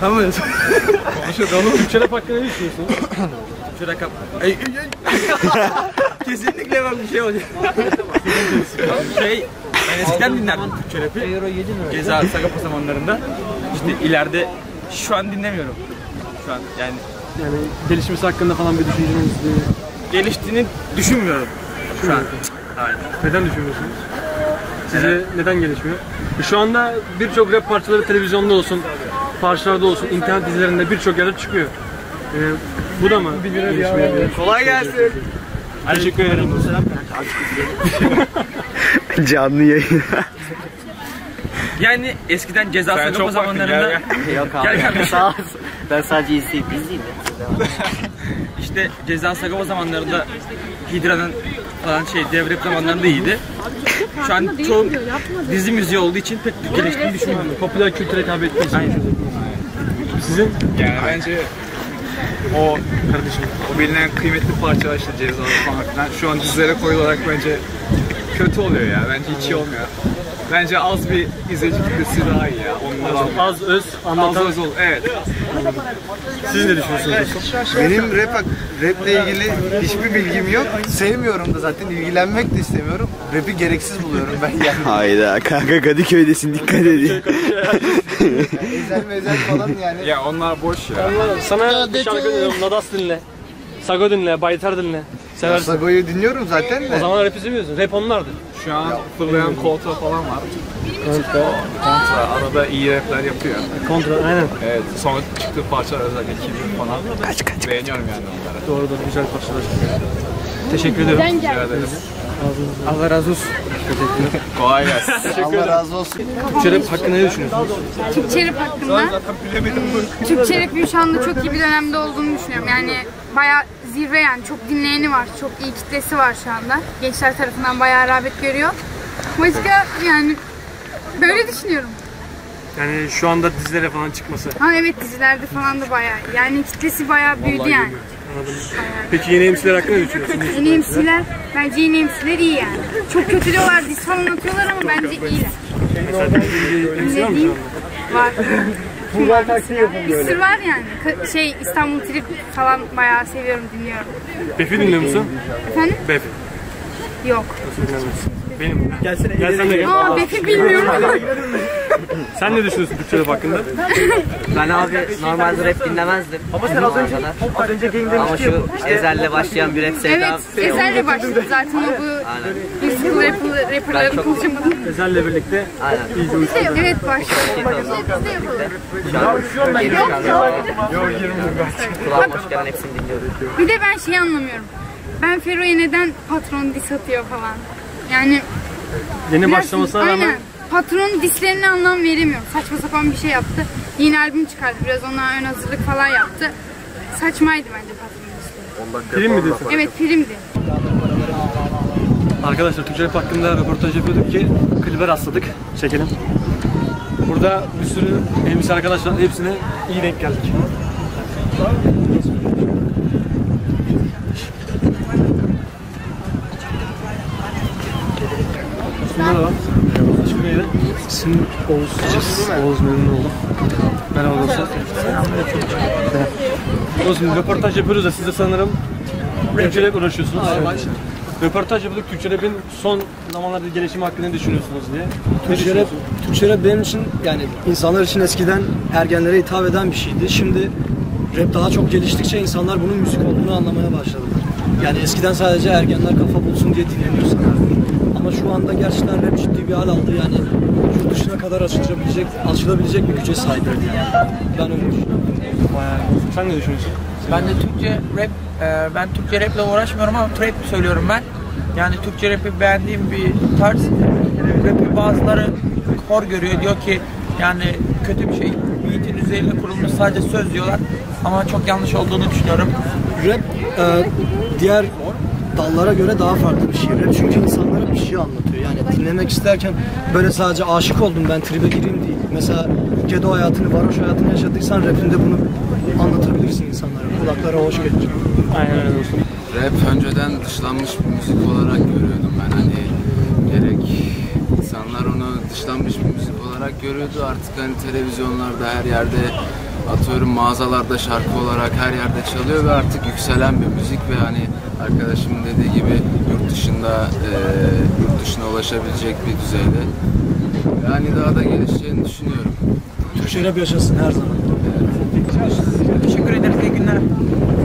Tamam mı? Türkçe rap hakkında ne düşünüyorsun? Türkçe ay. Kesinlikle ben bir şey olacak. şey, ben eskiden dinlerdim Türkçe rapi. Ceza Sagopa zamanlarında. İşte ileride şu an dinlemiyorum. Şu an yani Yani gelişmesi hakkında falan bir düşünceniz geliştiğini düşünmüyorum şu an. Aynen. Neden düşünmüyorsunuz? Size neden gelişmiyor? Şu anda birçok rap parçaları televizyonda olsun, parçalarda olsun, internet dizilerinde birçok yerde çıkıyor. Ee, bu da mı gelişmiyor? Kolay gelsin. Teşekkür ederim. Canlı yayın. Yani eskiden ceza Sagopa zamanlarında Yok Gel kardeşim. Sağ ol. Ben sadece izleyip izleyeyim işte ceza Sagopa zamanlarında Hidra'nın falan şey devre zamanlarında iyiydi. Şu an çoğu dizi müziği olduğu için pek geliştiğini düşünmüyorum. Popüler kültüre için. Aynen. Sizin Yani bence o kardeşim o bilinen kıymetli parçalar işte cezalar falan filan şu an dizilere koyularak bence kötü oluyor ya. Bence hiç iyi olmuyor. Bence az bir izleyici kitlesi daha iyi ya. Ondan az öz az anlatan az ol. Evet. Siz ne düşünüyorsunuz? Benim rap raple ilgili hiçbir bilgim yok. Sevmiyorum da zaten ilgilenmek de istemiyorum. Rap'i gereksiz buluyorum ben yani. Hayda kanka Kadıköy'desin dikkat edin. Ezel mezel falan yani. Ya onlar boş ya. Sana bir şarkı dinliyorum. Nadas dinle. Sago dinle, Baytar dinle. Seversin. Sago'yu dinliyorum zaten O de. zaman rap izlemiyorsun. Rap onlardı. Şu an fırlayan koltuğa falan var. Kontra arada iyi rapler yapıyor. Kontra, aynen. Evet. Son çıktığı parçalar özellikle 2000 falan. Kaç kaç. Beğeniyorum yani onları. Doğru doğru güzel parçalar. Teşekkür ederim. Rica ederiz. Allah razı olsun. Kolay gelsin. Allah razı olsun. Türkçe rap hakkında ne düşünüyorsunuz? Türkçe rap hakkında. Türkçe rapin şu anda çok iyi bir dönemde olduğunu düşünüyorum. Yani bayağı zirve yani çok dinleyeni var. Çok iyi kitlesi var şu anda. Gençler tarafından bayağı rağbet görüyor. Başka yani böyle düşünüyorum. Yani şu anda dizilere falan çıkması. Ha evet dizilerde falan da bayağı. Yani kitlesi bayağı büyüdü yani. Anladım. Peki yeni MC'ler hakkında ne düşünüyorsunuz? Yeni MC'ler, bence yeni MC'ler iyi yani. Çok kötü diyorlar, diz falan atıyorlar ama bence iyiler. Mesela MC var mı şu anda? Var. Mesela? Bir sürü var yani. Ka- Şey İstanbul Trip falan bayağı seviyorum, dinliyorum. Bef'i dinliyor musun? Efendim? Bef. Yok. Benim. Gelsene. Gel sen de gel. Aa Bef'i bilmiyorum. Sen ne düşünüyorsun Türkçe rap hakkında? Ben abi normalde rap dinlemezdim. Ama sen az önce az önce Ama şu Ezel'le başlayan bir rap sevdam. evet, Ezel'le başladı zaten o bu musical rapper, rapperların çok- konuşamadım. Ezel'le birlikte Aynen. Evet başladı. Şu an yeni çıkanlar. Kulağım hoş gelen hepsini dinliyorum. Bir de ben şeyi anlamıyorum. Ben Fero'ya neden patron dis atıyor falan. Yani yeni başlamasına aynen. Patronun dislerine anlam veremiyorum. Saçma sapan bir şey yaptı. Yeni albüm çıkardı. Biraz ona ön hazırlık falan yaptı. Saçmaydı bence patronun disleri. film mi diyorsun? Evet filmdi. Arkadaşlar Türkçe rap hakkında röportaj yapıyorduk ki klibe rastladık. Çekelim. Burada bir sürü MC arkadaşlar hepsine iyi denk geldik. Şunda da var. İsmi neydi? İsim Oğuz. Oğuz memnun oldum. Merhaba dostlar. Oğuz şimdi röportaj yapıyoruz da siz de sanırım Türkçe rap uğraşıyorsunuz. Röportaj yapıyorduk Türkçe rap'in son zamanlarda gelişimi hakkında ne düşünüyorsunuz diye. Türkçe rap, Türkçe rap benim için yani insanlar için eskiden ergenlere hitap eden bir şeydi. Şimdi rap daha çok geliştikçe insanlar bunun müzik olduğunu anlamaya başladılar. Yani eskiden sadece ergenler kafa bulsun diye dinleniyor sanırım. Ama şu anda gerçekten rap ciddi bir hal aldı. Yani yurt dışına kadar açılabilecek, açılabilecek bir güce sahip yani. Ben öyle düşünüyorum. Bayağı. Sen ne düşünüyorsun? Ben de Türkçe rap, e, ben Türkçe raple uğraşmıyorum ama trap söylüyorum ben. Yani Türkçe rapi beğendiğim bir tarz. Rapi bazıları hor görüyor. Diyor ki yani kötü bir şey. Beat'in üzerine kurulmuş sadece söz diyorlar. Ama çok yanlış olduğunu düşünüyorum. Rap e, diğer dallara göre daha farklı bir şey. Rap çünkü insanlara bir şey anlatıyor. Yani dinlemek isterken böyle sadece aşık oldum ben tribe gireyim değil. Mesela Gedo hayatını, varoş hayatını yaşadıysan rapinde bunu anlatabilirsin insanlara. Kulaklara hoş gelir. Aynen öyle dostum. Rap önceden dışlanmış bir müzik olarak görüyordum ben hani gerek insanlar onu dışlanmış bir müzik olarak görüyordu artık hani televizyonlarda her yerde atıyorum mağazalarda şarkı olarak her yerde çalıyor ve artık yükselen bir müzik ve hani arkadaşımın dediği gibi yurt dışında e, yurt dışına ulaşabilecek bir düzeyde. Yani daha da gelişeceğini düşünüyorum. Türkçe rap yaşasın her zaman. Teşekkür ederiz. İyi günler.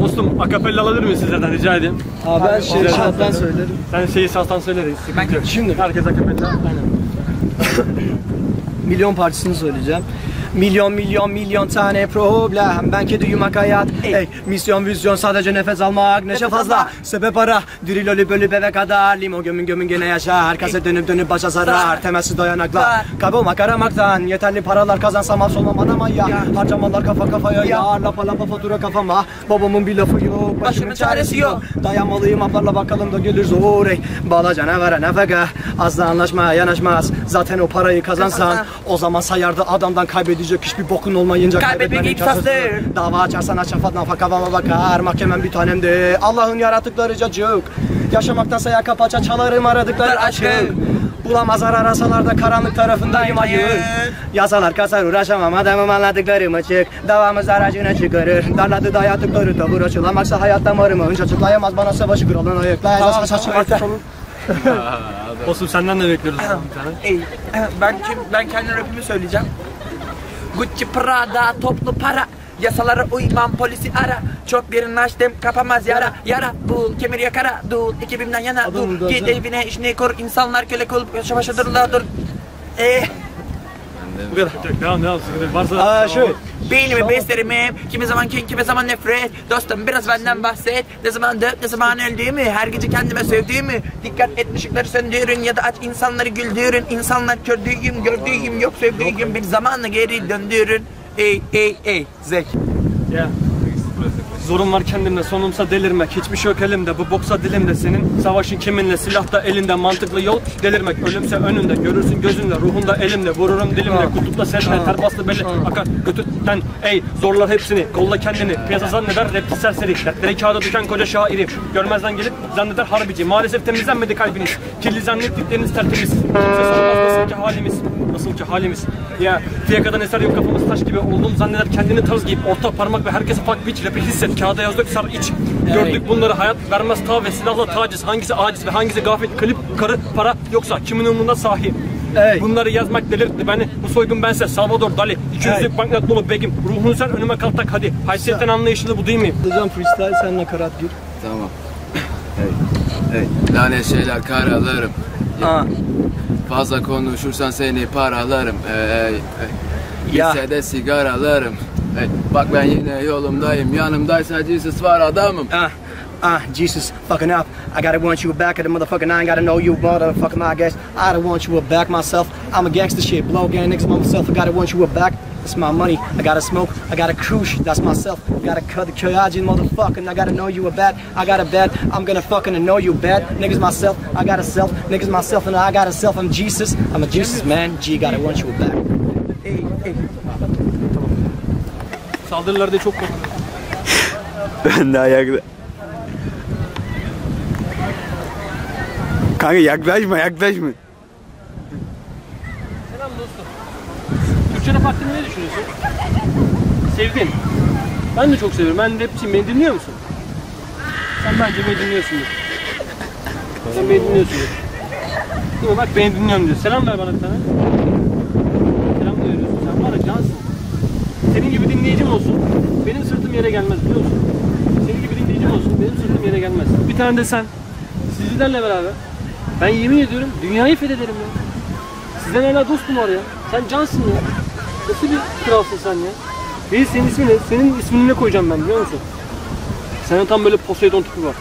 Dostum akapella alabilir miyim sizlerden rica edeyim? Abi ben şey şarttan söylerim. Sen şeyi sastan söyle. Sıkıntı yok. Şimdi Herkes akapella. Aynen. milyon parçasını söyleyeceğim. Milyon milyon milyon tane problem. Ben kediyim hak hayat. Ey, Misyon vizyon sadece nefes almak Neşe fazla. sebep ara Diril ölüp ölüp eve kadar. Limo gömün gömün gene yaşar. Kaset dönüp dönüp başa sarar Temelsiz dayanaklar. Kaybolmak aramaktan Yeterli paralar kazansam az olmam adam ya. Harcamalar kafa kafaya yar. Lapa lapa fatura kafama. Babamın bir lafı yok Başımın çaresi yok. Dayanmalıyım ablarla bakalım da gelir zor. Ey Bala canavara nafaka Asla anlaşmaya yanaşmaz. Zaten o parayı kazansan O zaman sayardı adamdan kaybedecek hiçbir bokun olmayınca Kaybetmek imkansızdır. Dava açarsan aç şafat nafaka kafama bakar Mahkemem bir tanemde Allah'ın yarattıkları cacık. Yaşamaktansa yaka paça çalarım aradıkları açık. Bulamazlar arasalar da karanlık tarafındayım ayın Yasalar kasar uğraşamam adamım anladıklarım açık. Davamız aracına çıkarır. Darladı dayattıkları tavır açılamaksa hayat damarımı Önce açıklayamaz. Bana savaşı kralını ayıklayacağız saçı Dostum senden de bekliyoruz bir tane. Ey, ben kim ben kendi rapimi söyleyeceğim. Gucci Prada toplu para. Yasalara uymam polisi ara. Çok birini açtım kapamaz yara Yara. Bul kemir yakara Dul ekibimden yana Adamın dur. Git evine işini kur. İnsanlar köle kul Başa başa durla dur. Eee Bu kadar. Devam devam. Sıkıntı yok. Varsa Aa şöyle Beynimi beslerimi Kimi zaman kin kimi zaman nefret Dostum biraz benden bahset Ne zaman dört ne zaman öldüğümü Her gece kendime sövdüğümü Dikkat et ışıkları söndürün Ya da aç insanları güldürün İnsanlar kördüğüm gördüğüm yok sevdiğim Bir zamanla geri döndürün Ey ey ey Zek Ya. Zorum var kendimde sonumsa delirmek. Hiçbir şey yok elimde bu boksa dilimde Senin. Savaşın kiminle silah da elinde Mantıklı yol delirmek. Ölümse önünde görürsün gözünle Ruhunda elimde. Vururum dilimle Kutupta seninle ter bastı belli. Akar götürten ey zorlar hepsini. Kolla kendini piyasa zanneder rapçi serseri. Dertleri kağıda düşen koca şairim Görmezden gelip zanneder harbici. Maalesef temizlenmedi kalbiniz. Kirli zannettikleriniz tertemiz. Kimse sormaz nasıl ki halimiz Nasıl ki halimiz. Ya fiyakadan eser yok kafamız taş gibi. Oldum zanneder kendini tarz giyip Orta parmak ve herkese fuck bitch Rapi hisset kağıda yazdık sar iç Gördük bunları hayat vermez ta ve silahla taciz Hangisi aciz ve hangisi gafil Klip karı para yoksa kimin umurunda sahi Ey. Bunları yazmak delirtti beni Bu soygun bense Salvador Dali 200'lük banknot dolu begim Ruhunu sen önüme kaltak hadi Haysiyetten anlayışlı bu değil mi? Hocam freestyle sen nakarat gir Tamam. Hey, hey. Lanet şeyler karalarım. Aa. Fazla konuşursan seni paralarım. Hey, hey. Ya. Gitse de sigaralarım. Hey, bak ben yine yolumdayım. Yanımdaysa Jesus var adamım. Ah, ah, Jesus, fucking up. I gotta want you back at the motherfucking nine. Gotta know you, motherfucking my guess. I don't want you back myself. I'm a gangster shit, blow gang niggas myself. I gotta want you back. It's my money. I gotta smoke. I gotta cruise. That's myself. I gotta cut the Kyoajin motherfucking. I gotta know you a bad. I got a bad. I'm gonna fucking know you bad. Niggas myself. I got a self. Niggas myself and I got a self. I'm Jesus. I'm a Jesus man. G gotta want you back. Saldırılarda çok korkuyorum Ben de ayakta. Kanka yaklaşma yaklaşma. Selam dostum. Türkçe rap hakkında ne düşünüyorsun? Sevdin. Ben de çok seviyorum. Ben rapçiyim. Beni dinliyor musun? Sen bence beni dinliyorsundur. Sen beni dinliyorsundur. Değil mi? Bak beni dinliyorum diyor. Selam ver bana bir tane. Selam da veriyorsun. Sen var ya cansın. Dinleyicim olsun. Benim sırtım yere gelmez biliyor musun? Senin gibi dinleyicim olsun. Benim sırtım yere gelmez. Bir tane de sen. Sizlerle beraber. Ben yemin ediyorum dünyayı fethederim ya. Sizden hala dostum var ya. Sen cansın ya. Nasıl bir kralsın sen ya? Değil senin ismin ne? Senin ismini ne koyacağım ben biliyor musun? Senin tam böyle Poseidon tipi var.